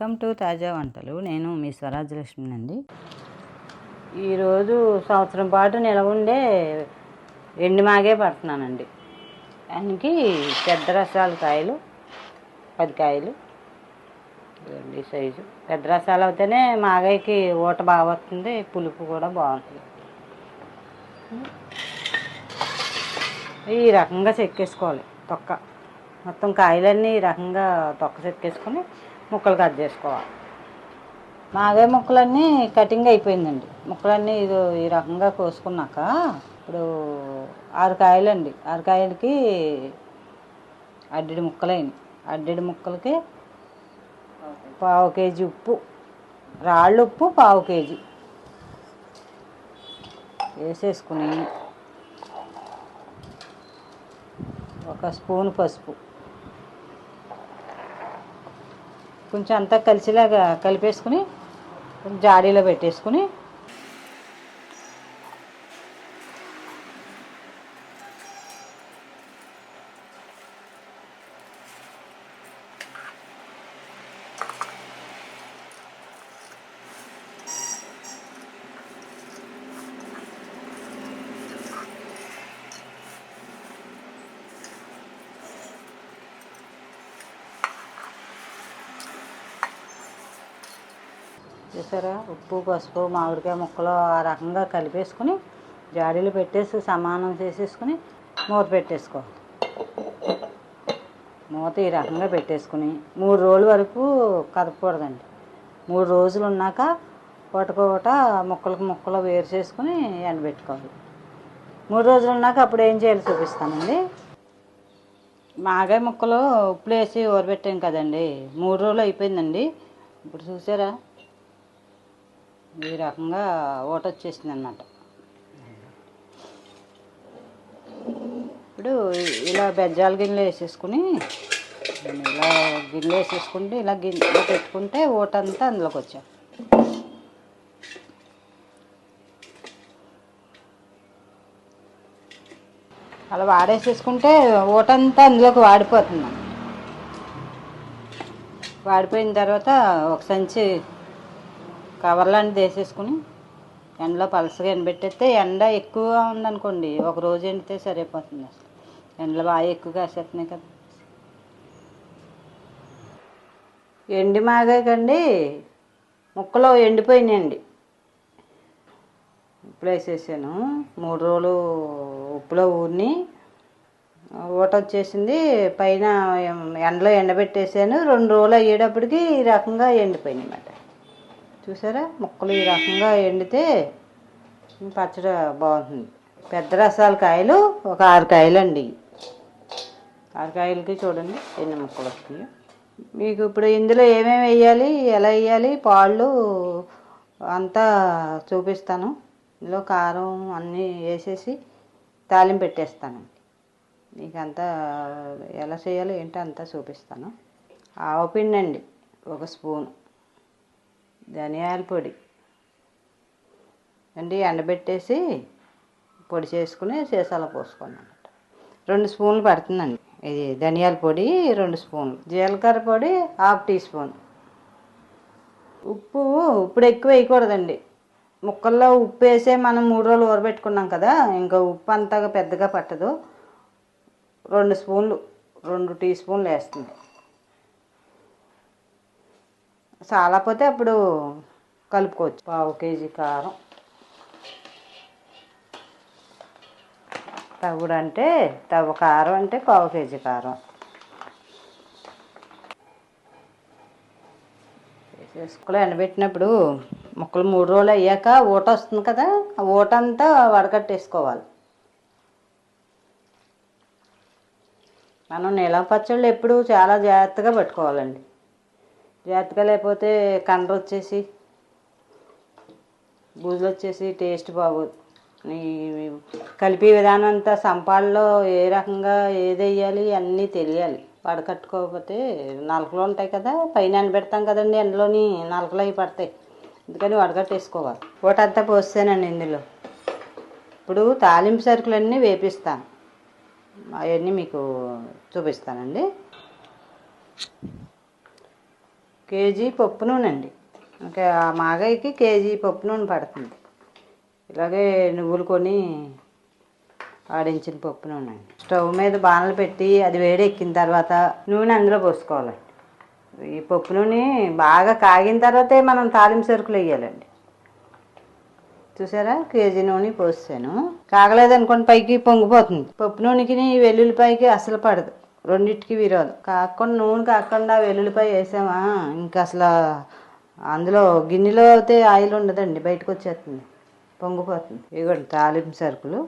Welcome to తాజా వంటలు. నేను మీ స్వరాజ్యలక్ష్మి అండి ఈరోజు సంవత్సరం పాటు నిలవ ఉండే ఎండు మాగే పడుతున్నానండి. దానికి పెద్ద రసాల కాయలు పది కాయలు ఇదండి సైజు. పెద్ద రసాలు అవుతేనే మాగాయకి ఊట బాగా వస్తుంది పులుపు కూడా బాగుంటుంది. ఈ రకంగా చెక్కేసుకోవాలి తొక్క. మొత్తం కాయలన్నీ ఈ రకంగా తొక్క చెక్కేసుకొని ముక్కలు కట్ చేసుకోవాలి. మాగే ముక్కలన్నీ కటింగ్ అయిపోయిందండి. ముక్కలన్నీ ఇది ఈ రకంగా కోసుకున్నాక ఇప్పుడు ఆరు కాయలండి. ఆరు కాయలకి అడ్డెడి ముక్కలైనవి అడ్డెడి ముక్కలకి పావు కేజీ ఉప్పు రాళ్ళు ఉప్పు పావు కేజీ వేసేసుకుని ఒక స్పూన్ పసుపు. కొంచెం అంతా కలిసిలాగా కలిపేసుకుని జాడీలో పెట్టేసుకుని చూసారా? ఉప్పు పసుపు మామిడికాయ ముక్కలు ఆ రకంగా కలిపేసుకుని జాడీలు పెట్టేసి సమానం చేసేసుకుని మూత పెట్టేసుకోవాలి మూత ఈ రకంగా పెట్టేసుకుని మూడు రోజుల వరకు కదపకూడదండి. మూడు రోజులు ఉన్నాక ఒకటికొకట ముక్కలకు ముక్కలు వేరు చేసుకుని ఎండబెట్టుకోవాలి. మూడు రోజులు ఉన్నాక అప్పుడు ఏం చేయాలో చూపిస్తానండి. మాగాయ ముక్కలు ఉప్పులు వేసి ఊరబెట్టాం కదండి మూడు రోజులు అయిపోయిందండి. ఇప్పుడు చూసారా? ఈ రకంగా ఓట వచ్చేసింది అన్నమాట ఇప్పుడు ఇలా బెజ్జాల గిన్నెలు వేసేసుకుని ఇలా గిన్నెలు వేసేసుకుంటే ఇలా గిన్నె పెట్టుకుంటే ఓటంతా అందులోకి వచ్చా అలా వాడేసేసుకుంటే ఓటంతా అందులోకి వాడిపోతుంది. వాడిపోయిన తర్వాత ఒక సంచి కవర్ లాంటిది వేసేసుకుని ఎండలో పలసగా ఎండబెట్టేస్తే ఎండ ఎక్కువగా ఉందనుకోండి ఒక రోజు ఎండితే సరిపోతుంది అసలు. ఎండలు బాగా ఎక్కువగా వేసేస్తున్నాయి కదా. ఎండి మాగాకండి ముక్కలు ఎండిపోయినాయండి. ఇప్పుడు వేసేసాను. మూడు రోజులు ఉప్పులో ఊరిని ఊట వచ్చేసింది. పైన ఎండలో ఎండబెట్టేసాను. రెండు రోజులు అయ్యేటప్పటికి ఈ రకంగా ఎండిపోయినాయి అన్నమాట. చూసారా? ముక్కలు ఈ రకంగా ఎండితే పచ్చడి బాగుంటుంది. పెద్ద రసాల కాయలు ఒక ఆరు కాయలు అండి ఆరు కాయలకి చూడండి ఎన్ని ముక్కలు వస్తాయి. మీకు ఇప్పుడు ఇందులో ఏమేమి వేయాలి ఎలా వేయాలి పాళ్ళు అంతా చూపిస్తాను. ఇందులో కారం అన్నీ వేసేసి తాలింపు పెట్టేస్తాను. మీకు అంతా ఎలా చేయాలో ఏంటో అంతా చూపిస్తాను. ఆవపిండి అండి ఒక స్పూన్. ధనియాల పొడి. అండి ఎండబెట్టేసి పొడి చేసుకుని సీసాలో పోసుకోండి రెండు స్పూన్లు పడుతుందండి. ఇది ధనియాల పొడి రెండు స్పూన్లు. జీలకర్ర పొడి హాఫ్ టీ స్పూన్. ఉప్పు ఇప్పుడు ఎక్కువ వేయకూడదండి. ముక్కల్లో ఉప్పు వేసే మనం మూడు రోజులు ఊరబెట్టుకున్నాం కదా ఇంకా ఉప్పు అంతగా పెద్దగా పట్టదు. రెండు స్పూన్లు రెండు టీ స్పూన్లు వేస్తుంది. చాలాపోతే అప్పుడు కలుపుకోవచ్చు. పావు కేజీ కారం. తవుడు అంటే తవ్వ కారం అంటే పావు కేజీ కారం. వేసుకుని ఎండబెట్టినప్పుడు ముక్కలు మూడు రోజులు అయ్యాక ఊట వస్తుంది కదా ఆ ఊట అంతా వడకట్టేసుకోవాలి. మనం నీలం పచ్చళ్ళు ఎప్పుడు చాలా జాగ్రత్తగా పెట్టుకోవాలండి. జాగ్రత్తగా లేకపోతే కండ్ర వచ్చేసి బూజులు వచ్చేసి టేస్ట్ బాగోదు. కలిపే కలిపి విధానం అంతా సంపాల్లో ఏ రకంగా ఏది వేయాలి అన్నీ తెలియాలి. వడకట్టుకోకపోతే నలకలు ఉంటాయి కదా పైన ఎండబెడతాం కదండి ఎండలోని నలకలు అవి పడతాయి. అందుకని వడకట్టేసుకోవాలి ఒకటంతా పోస్తానండి ఇందులో. ఇప్పుడు తాలింపు సరుకులన్నీ వేపిస్తాను. అవన్నీ మీకు చూపిస్తానండి. కేజీ పప్పు నూనె అండి ఇంకా ఆ మాగాయికి కేజీ పప్పు నూనె పడుతుంది. ఇలాగే నువ్వులు కొని ఆడించిన పప్పు నూనె అండి స్టవ్ మీద బాణలు పెట్టి అది వేడెక్కిన తర్వాత నూనె అందులో పోసుకోవాలండి. ఈ పప్పు నూనె బాగా కాగిన తర్వాతే మనం తాలింపు సరుకులు వేయాలండి. చూసారా? కేజీ నూనె పోసాను. కాగలేదనుకోండి పైకి పొంగిపోతుంది. పప్పు నూనెకి వెల్లుల్లిపాయకి అసలు పడదు. రెండింటికి విరోధం. కాకుండా నూనె కాకుండా వెల్లుల్లిపాయ వేసామా? ఇంకా అసలు అందులో గిన్నెలో అయితే ఆయిల్ ఉండదండి బయటకు వచ్చేస్తుంది పొంగిపోతుంది. ఇదిగోండి తాలింపు సరుకులు.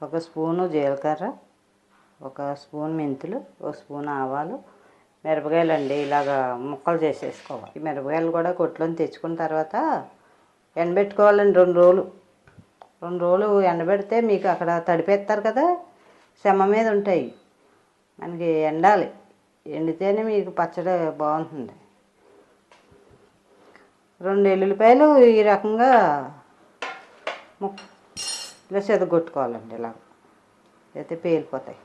ఒక స్పూను జీలకర్ర ఒక స్పూన్ మెంతులు ఒక స్పూన్ ఆవాలు మిరపకాయలు అండి. ఇలాగా ముక్కలు చేసేసుకోవాలి. ఈ మిరపకాయలు కూడా కొట్లోని తెచ్చుకున్న తర్వాత ఎండబెట్టుకోవాలండి రెండు రోజులు. రెండు రోజులు ఎండబెడితే మీకు అక్కడ తడిపేస్తారు కదా శమ మీద ఉంటాయి. మనకి ఎండాలి. ఎండితేనే మీకు పచ్చడి బాగుంటుంది. రెండు ఎల్లుల్లిపాయలు ఈ రకంగా ముక్ ఇలా చెదగొట్టుకోవాలండి ఇలా. అయితే పేలిపోతాయి.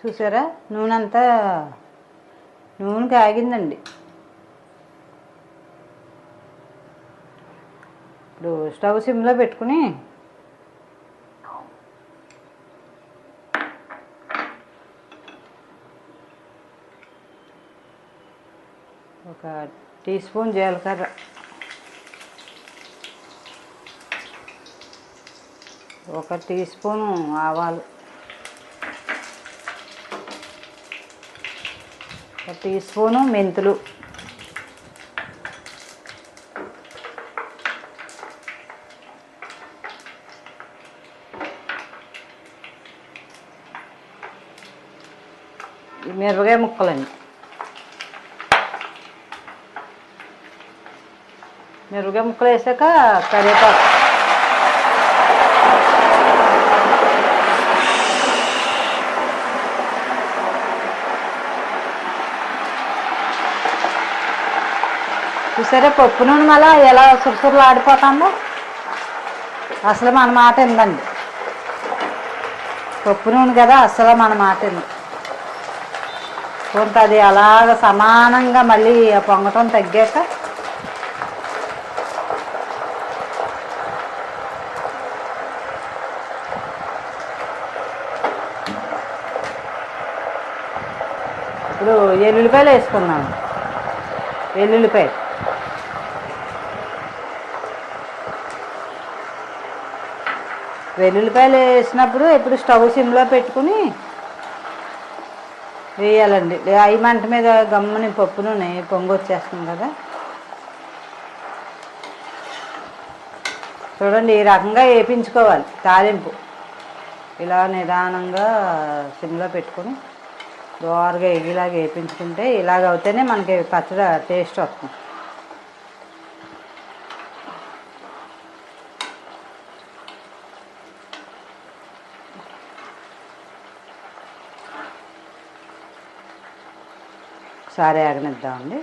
చూసారా? నూనె అంతా నూనె కాగిందండి. ఇప్పుడు స్టవ్ సిమ్లో పెట్టుకుని ఒక టీ స్పూన్ జీలకర్ర. ఒక టీ స్పూను ఆవాలు. ఒక టీ స్పూను మెంతులు. మిరపకాయ ముక్కలండి. మిరపకాయ ముక్కలు వేసాక కరివేపాకు. చూసారా పప్పు నూనె మళ్ళా ఎలా సురసురలు ఆడిపోతుందో అసలు మన మాట ఎందండి పప్పు నూనె కదా అసలు మన మాట ఎందు కొంత అది అలాగ సమానంగా మళ్ళీ ఆ పొంగటం తగ్గాక ఇప్పుడు ఎల్లుల్లిపాయలు వేసుకున్నాను వెల్లుల్లిపాయ వెల్లుల్లిపాయలు వేసినప్పుడు ఎప్పుడు స్టవ్ సిమ్లో పెట్టుకుని వేయాలండి. అయి మంట మీద గమ్ముని పప్పు నూనె పొంగు వచ్చేస్తుంది కదా. చూడండి ఈ రకంగా వేపించుకోవాలి తాలింపు. ఇలా నిదానంగా సిమ్లో పెట్టుకొని దోరగా ఎగిలాగా వేపించుకుంటే ఇలాగ అవుతేనే మనకి పచ్చడి టేస్ట్ వస్తుంది. సారే ఆగనిద్దామండి.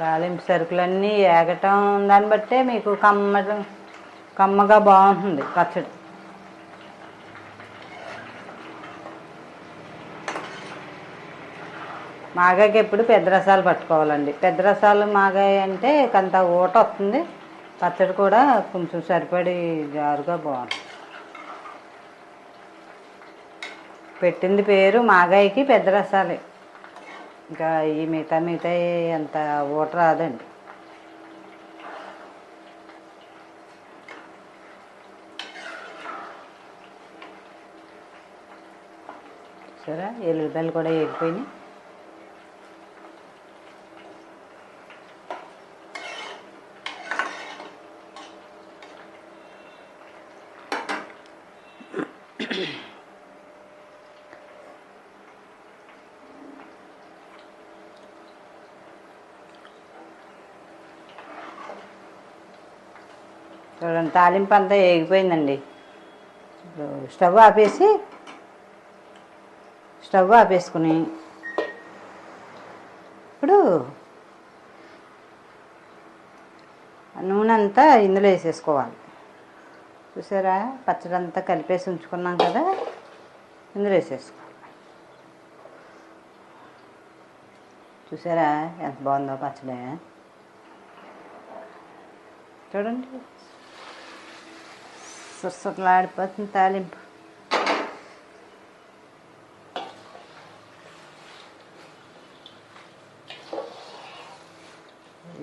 తాలింపు సరుకులన్నీ ఏగటం దాన్ని బట్టే మీకు కమ్మ కమ్మగా బాగుంటుంది పచ్చడి. మాగాకి ఎప్పుడు పెద్ద రసాలు పట్టుకోవాలండి. పెద్ద రసాలు మాగాయ అంటే కొంత ఊట వస్తుంది. పచ్చడి కూడా కొంచెం సరిపడి జారుగా బాగుంటుంది. పెట్టింది పేరు మాగాయకి పెద్ద రసాలే. ఇంకా ఈ మిగతా మిగతా అంత ఊట రాదండి. సరే ఎల్లుల్లిపాయలు కూడా వేగిపోయినాయి చూడండి తాలింపు అంతా ఏగిపోయిందండి ఇప్పుడు స్టవ్ ఆపేసి స్టవ్ ఆపేసుకుని ఇప్పుడు ఆ నూనె అంతా ఇందులో వేసేసుకోవాలి. చూసారా? పచ్చడి అంతా కలిపేసి ఉంచుకున్నాం కదా? ఇందులో వేసేసుకోవాలి. చూసారా? ఎంత బాగుందో పచ్చడి. చూడండి. సుసలాడిపోతుంది తాలింపు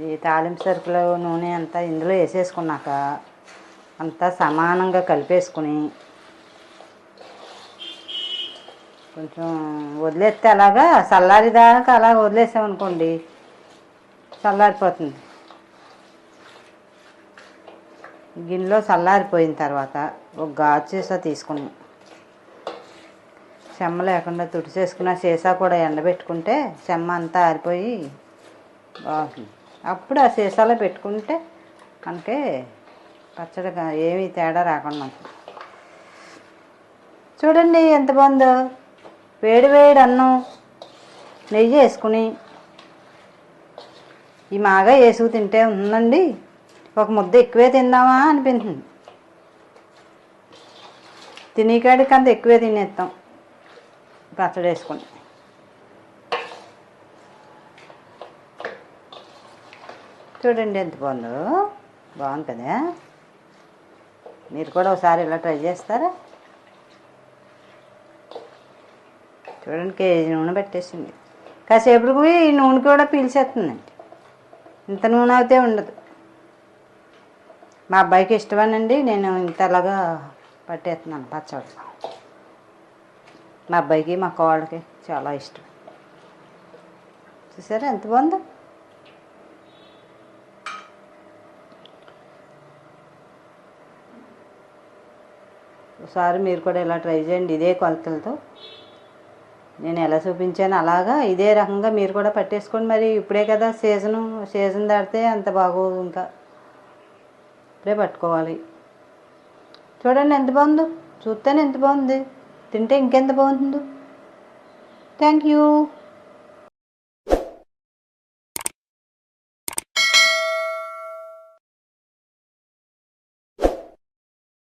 ఈ తాలింపు సరుకులు నూనె అంతా ఇందులో వేసేసుకున్నాక అంతా సమానంగా కలిపేసుకుని కొంచెం వదిలేస్తే అలాగా చల్లారిదాకా అలా వదిలేసామనుకోండి చల్లారిపోతుంది. గిన్నెలో చల్లారిపోయిన తర్వాత ఒక గాజు సీసా తీసుకుని చెమ్మ లేకుండా తుడిచేసుకున్న సీసా కూడా ఎండబెట్టుకుంటే చెమ్మ అంతా ఆరిపోయి బాగుంటుంది. అప్పుడు ఆ సీసాలో పెట్టుకుంటే మనకి పచ్చడిగా ఏమీ తేడా రాకుండా ఉంటుంది. చూడండి ఎంత బాగుందో. వేడి వేడి అన్నం నెయ్యి వేసుకుని ఈ మాగా వేసుకు తింటే ఉందండి. ఒక ముద్ద ఎక్కువే తిందామా అనిపించింది. తినేకాడికి అంత ఎక్కువే తినేస్తాం. పచ్చడి వేసుకుని. చూడండి ఎంత బాగుందో. బాగుంది కదా మీరు కూడా ఒకసారి ఇలా ట్రై చేస్తారా? చూడండి కేజీ నూనె పెట్టేసింది. కాసేపటికి ఈ నూనె కూడా పీల్చేస్తుందండి. ఇంత నూనె అయితే ఉండదు. మా అబ్బాయికి ఇష్టమేనండి. నేను ఇంతలాగా పట్టేస్తున్నాను పచ్చడి మా అబ్బాయికి మా కోళ్ళకి చాలా ఇష్టం. చూసారా ఎంత బాగుందో? ఒకసారి మీరు కూడా ఇలా ట్రై చేయండి ఇదే కొలతలతో. నేను ఎలా చూపించాను అలాగా ఇదే రకంగా మీరు కూడా పట్టేసుకోండి. మరి ఇప్పుడే కదా సీజను సీజన్ దాటితే అంత బాగోదు ఇంకా. అప్పుడే పట్టుకోవాలి. చూడండి ఎంత బాగుందో. చూస్తేనే ఎంత బాగుంది. తింటే ఇంకెంత బాగుంటుందో. Thank you